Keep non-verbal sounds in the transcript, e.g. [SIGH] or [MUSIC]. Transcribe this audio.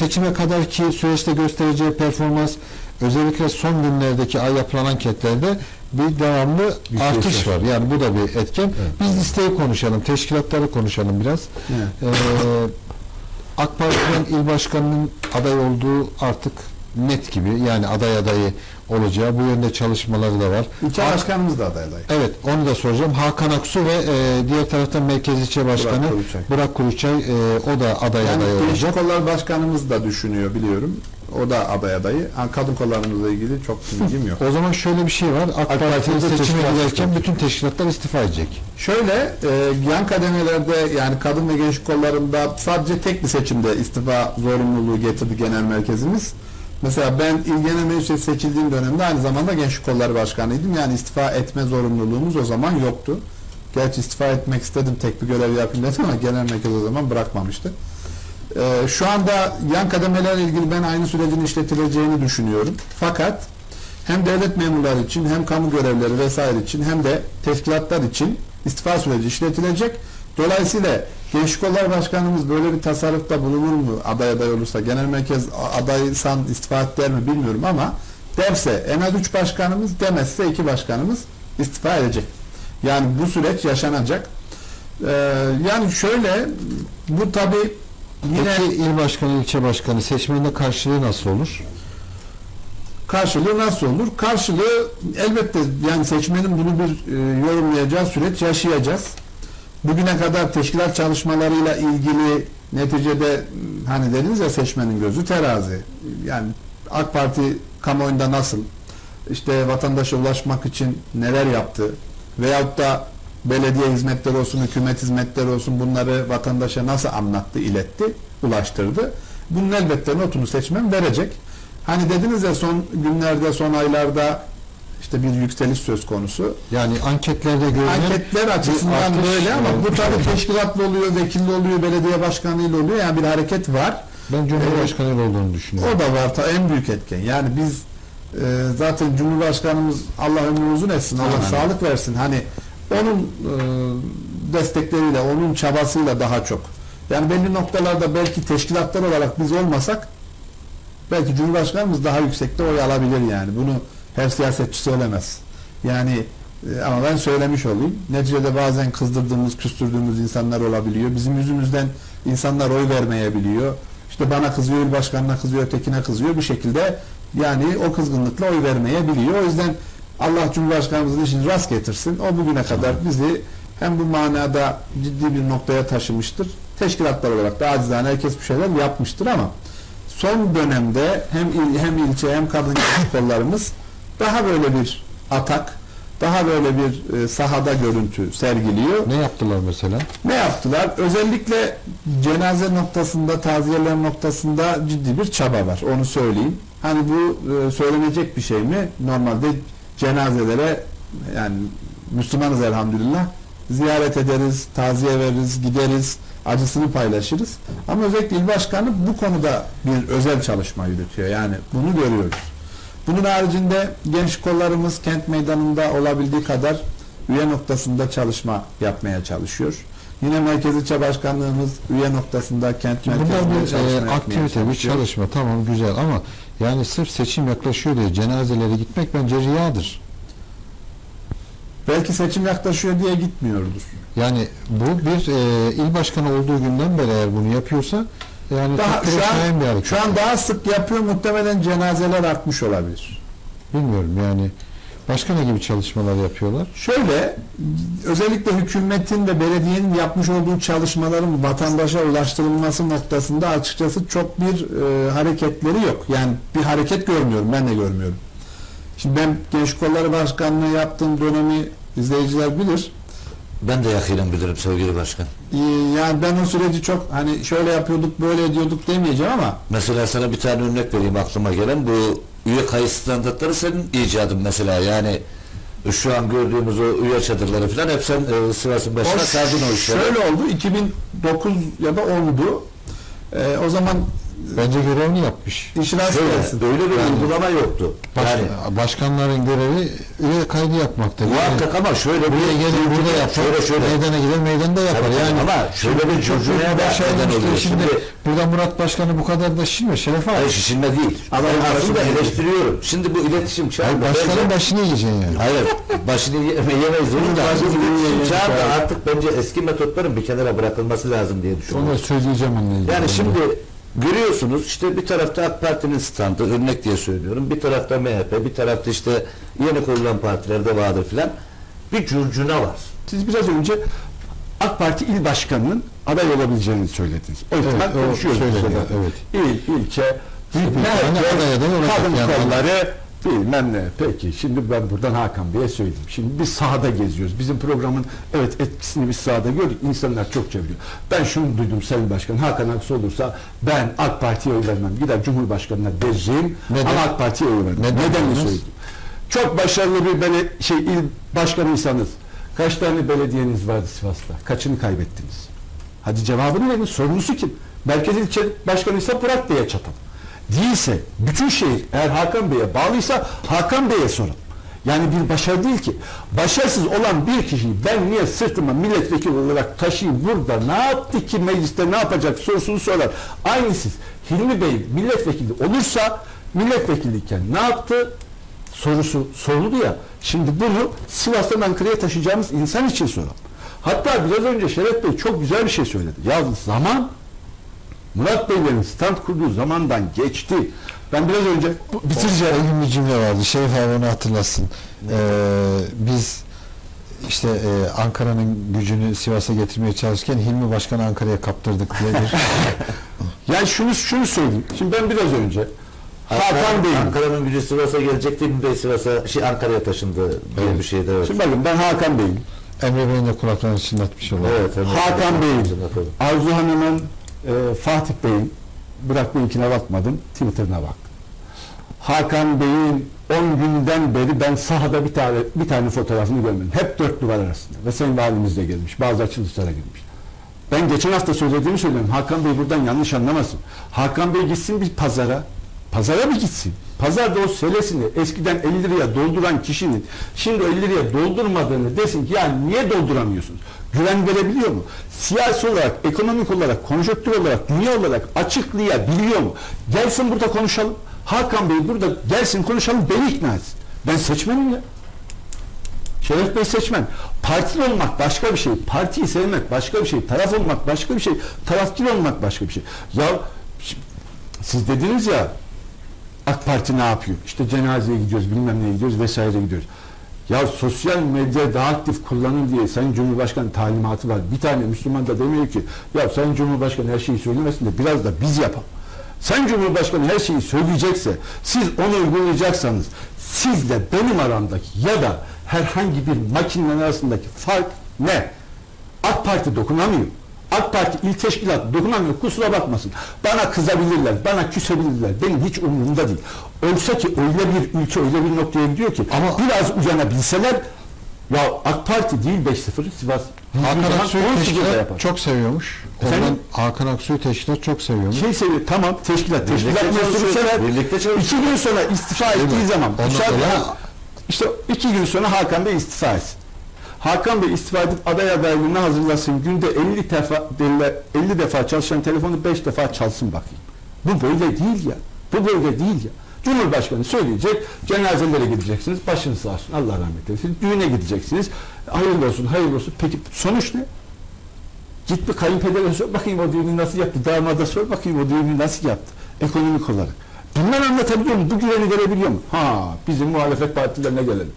seçime kadar ki süreçte göstereceği performans özellikle son günlerdeki ay yapılan anketlerde bir devamlı Bir artış şey var. Yani bu da bir etken. Biz listeyi konuşalım, teşkilatları konuşalım biraz. Evet. Ee, AK Parti'nin il başkanının aday olduğu artık net gibi. Yani aday adayı olacağı bu yönde çalışmaları da var. İlçe başkanımız da aday aday. Evet onu da soracağım. Hakan Aksu ve e, diğer taraftan Merkez İlçe Başkanı Kuruçay. Burak Kuruçay e, o da aday Yani aday olacak. Gençlik Kolları Başkanımız da düşünüyor biliyorum. O da aday adayı. Kadın kollarımızla ilgili çok bilgim yok. O zaman şöyle bir şey var. AK, Parti'nin Parti'de seçime giderken bütün teşkilatlar istifa edecek. Şöyle e, yan kademelerde yani kadın ve gençlik kollarında sadece tek bir seçimde istifa zorunluluğu getirdi genel merkezimiz. Mesela ben il genel meclise seçildiğim dönemde aynı zamanda gençlik kolları başkanıydım. Yani istifa etme zorunluluğumuz o zaman yoktu. Gerçi istifa etmek istedim tek bir görev yapayım dedim ama genel merkez o zaman bırakmamıştı. Ee, şu anda yan kademelerle ilgili ben aynı sürecin işletileceğini düşünüyorum. Fakat hem devlet memurları için hem kamu görevleri vesaire için hem de teşkilatlar için istifa süreci işletilecek. Dolayısıyla Gençlik Kolları Başkanımız böyle bir tasarrufta bulunur mu aday aday olursa genel merkez adaysan istifa et der mi bilmiyorum ama derse en az 3 başkanımız demezse 2 başkanımız istifa edecek. Yani bu süreç yaşanacak. Ee, yani şöyle bu tabi yine Peki il başkanı, ilçe başkanı seçmeninde karşılığı nasıl olur? Karşılığı nasıl olur? Karşılığı elbette yani seçmenin bunu bir e, yorumlayacağı süreç yaşayacağız. Bugüne kadar teşkilat çalışmalarıyla ilgili neticede hani dediniz ya seçmenin gözü terazi. Yani AK Parti kamuoyunda nasıl işte vatandaşa ulaşmak için neler yaptı veyahut da belediye hizmetleri olsun, hükümet hizmetleri olsun bunları vatandaşa nasıl anlattı, iletti, ulaştırdı. Bunun elbette notunu seçmen verecek. Hani dediniz ya son günlerde, son aylarda işte bir yükseliş söz konusu. Yani anketlerde görünen Anketler açısından böyle ama bu tabii teşkilatlı oluyor, vekilli oluyor, belediye başkanıyla oluyor. Yani bir hareket var. ben Cumhurbaşkanı ile olduğunu düşünüyorum. O da var ta en büyük etken. Yani biz e, zaten Cumhurbaşkanımız Allah ömrünü uzun etsin, Allah Amin. sağlık versin. Hani onun e, destekleriyle, onun çabasıyla daha çok. Yani belli noktalarda belki teşkilatlar olarak biz olmasak belki Cumhurbaşkanımız daha yüksekte oy alabilir yani. Bunu her siyasetçi söylemez. Yani e, ama ben söylemiş olayım. Neticede bazen kızdırdığımız, küstürdüğümüz insanlar olabiliyor. Bizim yüzümüzden insanlar oy vermeyebiliyor. İşte bana kızıyor, başkanına kızıyor, ötekine kızıyor. Bir şekilde yani o kızgınlıkla oy vermeyebiliyor. O yüzden Allah Cumhurbaşkanımızın işini rast getirsin. O bugüne kadar bizi hem bu manada ciddi bir noktaya taşımıştır. Teşkilatlar olarak da acizane herkes bir şeyler yapmıştır ama son dönemde hem il, hem ilçe hem kadın [COUGHS] kollarımız daha böyle bir atak, daha böyle bir e, sahada görüntü sergiliyor. Ne yaptılar mesela? Ne yaptılar? Özellikle cenaze noktasında, taziyeler noktasında ciddi bir çaba var. Onu söyleyeyim. Hani bu e, söylenecek bir şey mi? Normalde cenazelere yani Müslümanız elhamdülillah ziyaret ederiz, taziye veririz, gideriz, acısını paylaşırız. Ama özellikle il başkanı bu konuda bir özel çalışma yürütüyor. Yani bunu görüyoruz. Bunun haricinde genç kollarımız kent meydanında olabildiği kadar üye noktasında çalışma yapmaya çalışıyor. Yine Merkez İlçe Başkanlığımız üye noktasında kent Bunlar merkezinde bir çalışma e, yapmaya aktivite, bir çalışma tamam güzel ama yani sırf seçim yaklaşıyor diye cenazelere gitmek bence riyadır. Belki seçim yaklaşıyor diye gitmiyordur. Yani bu bir e, il başkanı olduğu günden beri eğer bunu yapıyorsa yani Daha şu an, bir şu an daha sık yapıyor muhtemelen cenazeler artmış olabilir. Bilmiyorum yani başka ne gibi çalışmalar yapıyorlar? Şöyle özellikle hükümetin ve belediyenin yapmış olduğu çalışmaların vatandaşa ulaştırılması noktasında açıkçası çok bir e, hareketleri yok. Yani bir hareket görmüyorum. Ben de görmüyorum. Şimdi ben Genç Kolları Başkanlığı yaptığım dönemi izleyiciler bilir. Ben de yakinen bilirim sevgili başkan. Ee, Yani ben o süreci çok hani şöyle yapıyorduk böyle ediyorduk demeyeceğim ama Mesela sana bir tane örnek vereyim aklıma gelen bu üye kayıt standartları senin icadın mesela yani şu an gördüğümüz o üye çadırları falan hep sen e, Sivas'ın başına O sardın o işleri. Şöyle oldu 2009 ya da 10'du. Ee, o zaman Bence görevini yapmış. İşine Şöyle, gelsin. öyle bir Yani- uygulama yoktu. Baş- Yani başkanların görevi üye kaydı yapmaktır. Yani muhakkak ama şöyle bir buraya gelir burada yapar. Şöyle şöyle. Meydana gider meydanda yapar. Tabii, yani ama şöyle bir curcunaya da neden oluyor. Şimdi, burada Murat Başkanı bu kadar da şişme Şeref abi. Hayır şişinme değil. Adam ben aslında eleştiriyorum. Şimdi bu iletişim çağında başkanın bence- başını yiyeceksin yani. Hayır, başını yeme- yemeyiz onu da. Çağında artık bence eski metotların bir kenara bırakılması lazım diye Onu düşünüyorum. da söyleyeceğim onunla ilgili. Yani şimdi görüyorsunuz işte bir tarafta AK Parti'nin standı örnek diye söylüyorum. Bir tarafta MHP, bir tarafta işte yeni kurulan partilerde vardır filan. Bir curcuna var. Siz biraz önce AK Parti il başkanının aday olabileceğini söylediniz. O ihtimal Evet, konuşuyoruz. evet. İl, ilçe, olacak kadın kolları bilmem ne. Peki şimdi ben buradan Hakan Bey'e söyleyeyim. Şimdi biz sahada geziyoruz. Bizim programın evet etkisini biz sahada gördük. İnsanlar çok çeviriyor. Ben şunu duydum Sayın Başkan. Hakan Aksu olursa ben AK Parti'ye oy vermem. Gider Cumhurbaşkanı'na vereceğim Neden? ama AK Parti'ye oy vermem. Neden Nedenini vermez? söyledim. Çok başarılı bir bele, şey il başkanıysanız kaç tane belediyeniz vardı Sivas'ta? Kaçını kaybettiniz? Hadi cevabını verin. Sorumlusu kim? Merkez ilçe başkanıysa bırak diye çatalım. Değilse bütün şehir eğer Hakan Bey'e bağlıysa Hakan Bey'e sorun. Yani bir başarı değil ki. Başarısız olan bir kişiyi ben niye sırtıma milletvekili olarak taşıyayım burada ne yaptı ki mecliste ne yapacak sorusunu sorar. Aynı siz Hilmi Bey milletvekili olursa milletvekiliyken ne yaptı sorusu soruldu ya. Şimdi bunu Sivas'tan Ankara'ya taşıyacağımız insan için soralım. Hatta biraz önce Şeref Bey çok güzel bir şey söyledi. Ya zaman Murat Beylerin stand kurduğu zamandan geçti. Ben biraz önce bitireceğim. O gün bir cümle vardı. Şerif abi onu hatırlasın. Ee, biz işte e, Ankara'nın gücünü Sivas'a getirmeye çalışırken Hilmi Başkan'ı Ankara'ya kaptırdık diye bir [LAUGHS] Yani şunu şunu söyleyeyim. Şimdi ben biraz önce Hakan Bey'in Ankara'nın gücü Sivas'a gelecekti. Hilmi Bey Sivas'a, şey Ankara'ya taşındı diye bir şeydi. Evet. Şimdi bakın ben Hakan Bey'in Emre Bey'in de kulaklarını çınlatmış olalım. Evet, evet. Hakan Bey'in, Hatırlatalım. Arzu Hanım'ın, e, Fatih Bey'in, Burak Bey'inkine bakmadım, Twitter'ına baktım. Hakan Bey'in 10 günden beri ben sahada bir tane bir tane fotoğrafını görmedim. Hep dört duvar arasında. Ve Sayın Valimiz de gelmiş. Bazı açılışlara girmiş. Ben geçen hafta söylediğimi söylüyorum. Hakan Bey buradan yanlış anlamasın. Hakan Bey gitsin bir pazara. Pazara mı gitsin? Pazarda o selesini eskiden 50 liraya dolduran kişinin şimdi o 50 liraya doldurmadığını desin ki yani niye dolduramıyorsunuz? Güven verebiliyor mu? Siyasi olarak, ekonomik olarak, konjonktür olarak, dünya olarak açıklayabiliyor mu? Gelsin burada konuşalım. Hakan Bey burada gelsin konuşalım beni ikna etsin. Ben seçmenim ya. Şeref Bey seçmen. Partili olmak başka bir şey. Partiyi sevmek başka bir şey. Taraf olmak başka bir şey. Taraftar olmak başka bir şey. Ya siz dediniz ya AK Parti ne yapıyor? İşte cenazeye gidiyoruz, bilmem neye gidiyoruz vesaire gidiyoruz. Ya sosyal medya daha aktif kullanın diye Sayın Cumhurbaşkanı talimatı var. Bir tane Müslüman da demiyor ki ya Sayın Cumhurbaşkanı her şeyi söylemesin de biraz da biz yapalım. Sayın Cumhurbaşkanı her şeyi söyleyecekse siz onu uygulayacaksanız sizle benim aramdaki ya da herhangi bir makinenin arasındaki fark ne? AK Parti dokunamıyor. AK Parti il teşkilatı dokunamıyor. Kusura bakmasın. Bana kızabilirler, bana küsebilirler. Benim hiç umurumda değil. Oysa ki öyle bir ülke öyle bir noktaya gidiyor ki Ama- biraz uyanabilseler ya AK Parti değil 5-0 Sivas. Hakan Aksu'yu 18'de teşkilat çok seviyormuş. Efendim? Ondan Hakan Aksu'yu teşkilat çok seviyormuş. Şey seviyor, tamam teşkilat, teşkilat çalışıyor, sever. birlikte çalışıyor. İki gün sonra istifa Değil mi? ettiği zaman, Ondan işte iki gün sonra Hakan Bey istifa etsin. Hakan Bey istifa edip aday adaylığını hazırlasın. Günde 50 defa 50 defa çalışan telefonu 5 defa çalsın bakayım. Bu böyle değil ya. Bu böyle değil ya. Cumhurbaşkanı söyleyecek, cenazelere gideceksiniz, başınız sağ olsun, Allah rahmet eylesin, düğüne gideceksiniz, hayırlı olsun, hayırlı olsun. Peki sonuç ne? Git bir kayınpedere sor bakayım o düğünü nasıl yaptı, damada sor bakayım o düğünü nasıl yaptı, ekonomik olarak. Bunları anlatabiliyor mu? Bu güveni verebiliyor mu? Ha, bizim muhalefet partilerine gelelim.